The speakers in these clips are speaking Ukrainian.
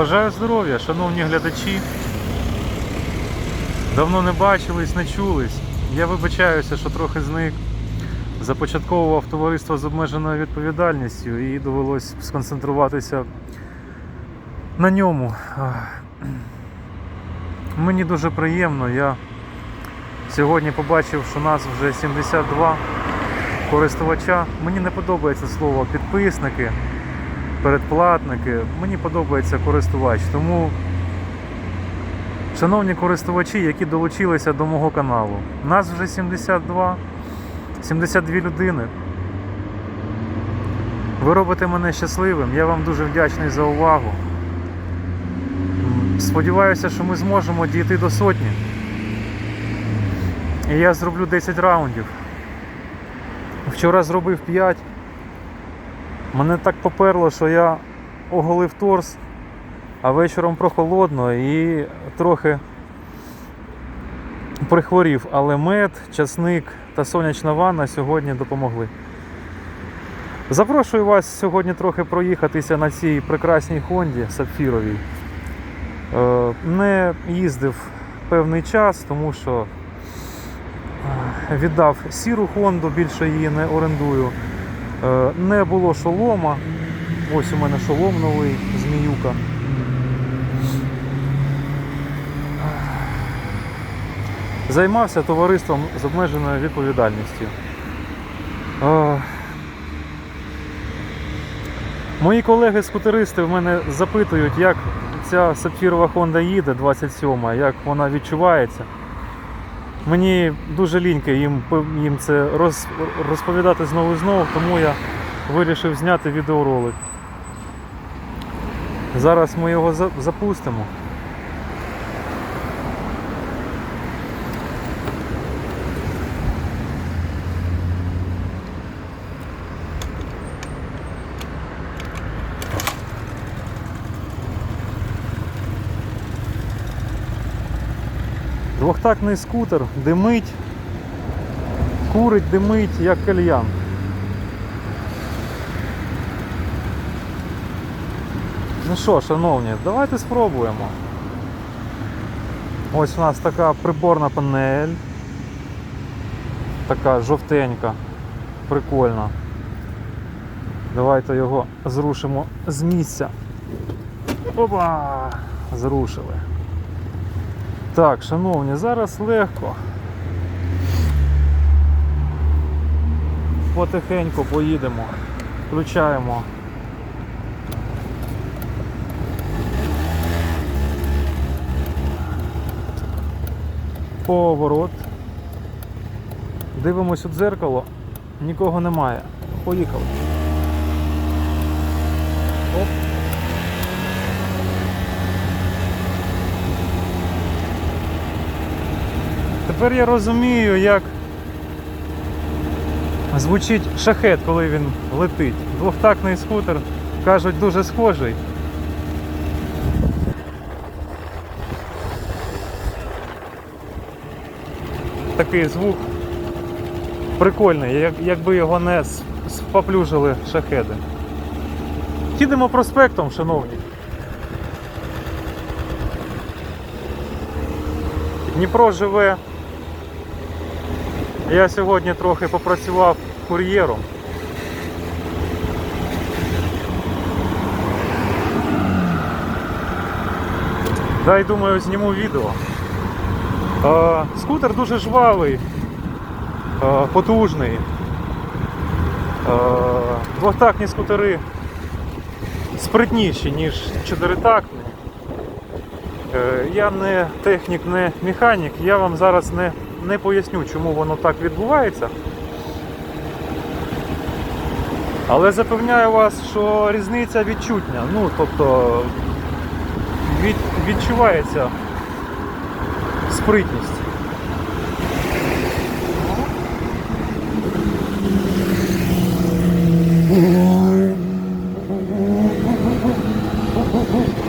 Бажаю здоров'я, шановні глядачі. Давно не бачились, не чулись. Я вибачаюся, що трохи зник. Започатковував товариство з обмеженою відповідальністю і довелось сконцентруватися на ньому. Мені дуже приємно. Я сьогодні побачив, що нас вже 72 користувача. Мені не подобається слово підписники, передплатники. Мені подобається користувач. Тому, шановні користувачі, які долучилися до мого каналу, нас вже 72, 72 людини. Ви робите мене щасливим. Я вам дуже вдячний за увагу. Сподіваюся, що ми зможемо дійти до сотні. І я зроблю 10 раундів. Вчора зробив 5. Мене так поперло, що я оголив торс, а вечором прохолодно і трохи прихворів. Але мед, часник та сонячна ванна сьогодні допомогли. Запрошую вас сьогодні трохи проїхатися на цій прекрасній Хонді сапфіровій. Е, Не їздив певний час, тому що е, віддав сіру Хонду, більше її не орендую. Е, Не було шолома. Ось у мене шолом новий, зміюка. Займався товариством з обмеженою відповідальністю. Е, Мої колеги-скутеристи в мене запитують, як ця сапфірова Honda їде 27, як вона відчувається. Мені дуже лінько їм, їм це роз, розповідати знову і знову, тому я вирішив зняти відеоролик. Зараз ми його запустимо. Двохтактний скутер димить, курить, димить, як кальян. Ну що, шановні, давайте спробуємо. Ось у нас така приборна панель. Така жовтенька, прикольна. Давайте його зрушимо з місця. Опа! Зрушили. Так, шановні, зараз легко. Потихеньку поїдемо. Включаємо. Поворот. Дивимось у дзеркало. Нікого немає. Поїхали. Тепер я розумію, як звучить шахет, коли він летить. Двохтактний скутер, кажуть, дуже схожий. Такий звук прикольний, як, якби його не споплюжили шахеди. Їдемо проспектом, шановні. Дніпро живе. Я сьогодні трохи попрацював кур'єром. Дай думаю, зніму відео. Е, скутер дуже жвавий, е, потужний. Е, двохтактні скутери спритніші, ніж чотиритактні. Е, Я не технік, не механік, я вам зараз не, не поясню, чому воно так відбувається. Але запевняю вас, що різниця відчутня. Ну, тобто від, відчувається спритність.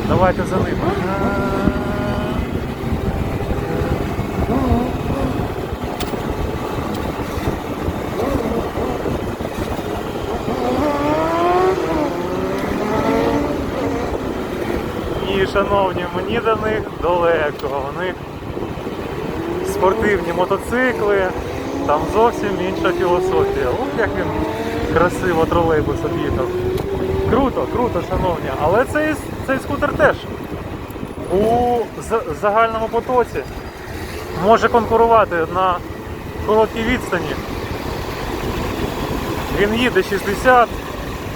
Давайте за ним. Ні, шановні, мені до них далеко. Них спортивні мотоцикли, там зовсім інша філософія. Ох, як він красиво тролейбус об'їхав. Круто, круто, шановні. Але цей, цей скутер теж у загальному потоці може конкурувати на короткій відстані. Він їде 60.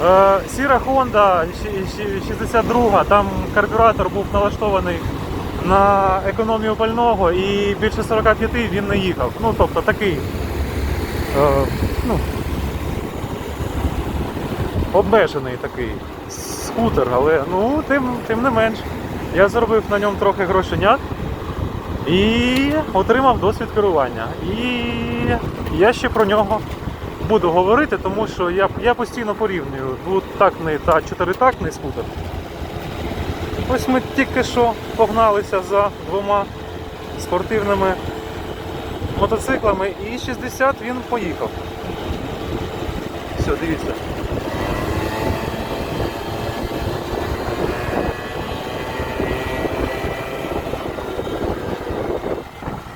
Е, Сіра Honda щ- щ- 62, там карбюратор був налаштований на економію пального і більше 45 він не їхав. Ну, тобто такий е, ну, обмежений такий скутер, але ну, тим, тим не менш. Я заробив на ньому трохи грошенят і отримав досвід керування. І я ще про нього буду говорити, тому що я, я постійно порівнюю двотактний та чотиритактний скутер. Ось ми тільки що погналися за двома спортивними мотоциклами і 60 він поїхав. Все, дивіться.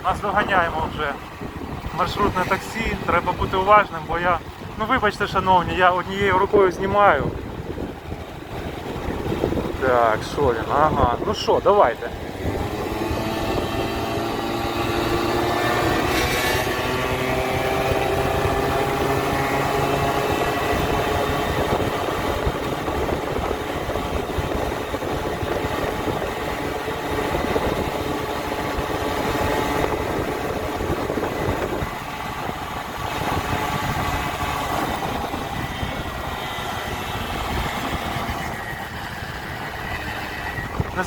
Нас доганяємо вже маршрутне таксі, треба бути уважним, бо я. Ну вибачте, шановні, я однією рукою знімаю. Так, що він? Ага. Ну що, давайте.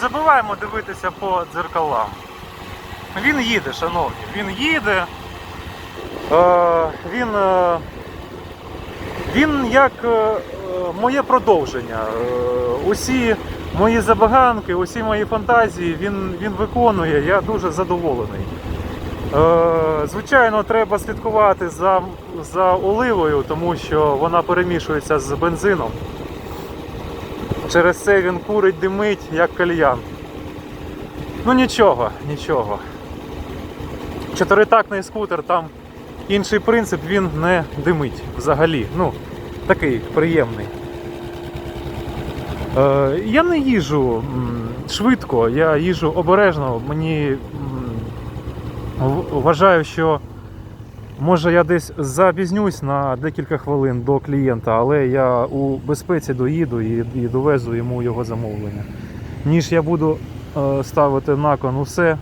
Забуваємо дивитися по дзеркалам. Він їде, шановні, він їде. Е, він, е, він як е, моє продовження. Е, усі мої забаганки, усі мої фантазії він, він виконує. Я дуже задоволений. Е, звичайно, треба слідкувати за, за оливою, тому що вона перемішується з бензином. Через це він курить, димить, як кальян. Ну нічого, нічого. Чотиритактний скутер, там інший принцип, він не димить взагалі. Ну, такий приємний. Е, я не їжу швидко, я їжу обережно. Мені вважаю, що Може я десь запізнюсь на декілька хвилин до клієнта, але я у безпеці доїду і, і довезу йому його замовлення. Ніж я буду е, ставити на кон усе,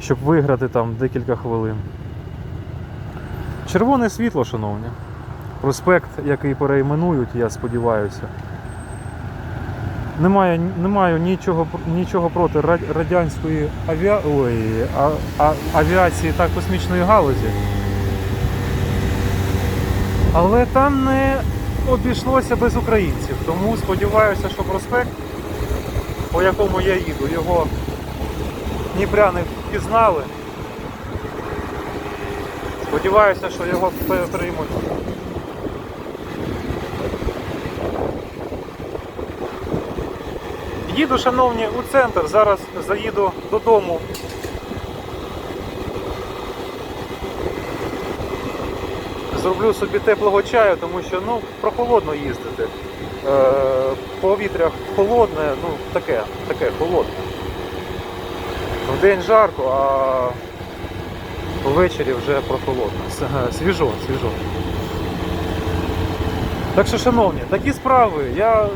щоб виграти там декілька хвилин. Червоне світло, шановні. Проспект, який перейменують, я сподіваюся. Немає, нічого, нічого проти радянської авіа... Ой, а, а, авіації та космічної галузі. Але там не обійшлося без українців. Тому сподіваюся, що проспект, по якому я їду, його дніпряни впізнали. Сподіваюся, що його приймуть. Їду, шановні, у центр. Зараз заїду додому. Зроблю собі теплого чаю, тому що ну, прохолодно їздити. Е, повітря холодне, ну таке, таке холодне. В день жарко, а ввечері вже прохолодно. Свіжо, свіжо. Так що, шановні, такі справи. Я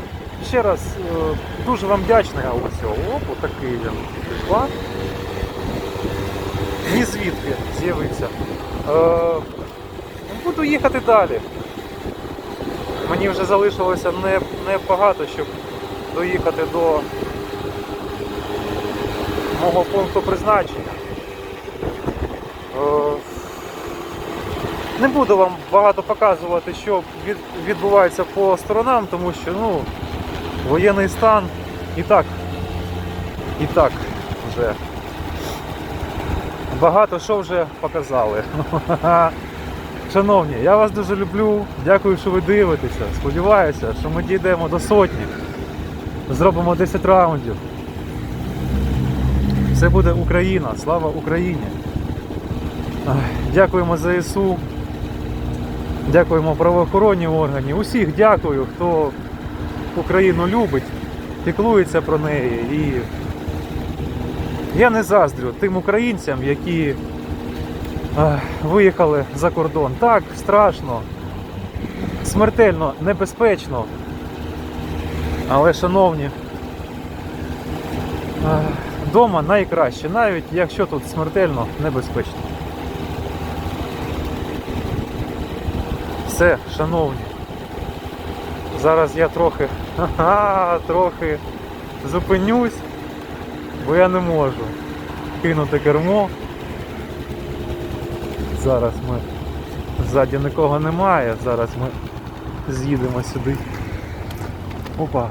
ще раз е, дуже вам вдячний. Його, оп, такий він пішла. Ні звідки з'явився. Е, буду їхати далі. Мені вже залишилося не, не щоб доїхати до мого пункту призначення. Е, не буду вам багато показувати, що від, відбувається по сторонам, тому що ну, воєнний стан і так, і так вже багато що вже показали. Шановні, я вас дуже люблю. Дякую, що ви дивитеся. Сподіваюся, що ми дійдемо до сотні. Зробимо 10 раундів. Це буде Україна. Слава Україні! Дякуємо ЗСУ. Дякуємо правоохоронні органи. Усіх дякую, хто Україну любить, піклується про неї. І я не заздрю тим українцям, які ах, виїхали за кордон. Так, страшно, смертельно небезпечно. Але, шановні, вдома найкраще, навіть якщо тут смертельно небезпечно. Все, шановні. Зараз я трохи, трохи зупинюсь, бо я не можу кинути кермо. Зараз ми ззаді нікого немає, зараз ми з'їдемо сюди. Опа.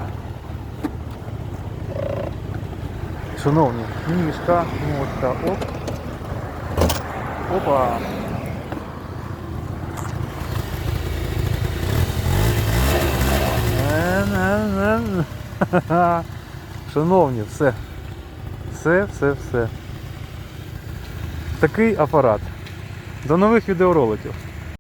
Шановні, ніжка, ножка, оп. Опа. Шановні, все. Все, все, все. Такий апарат. До нових відеороликів.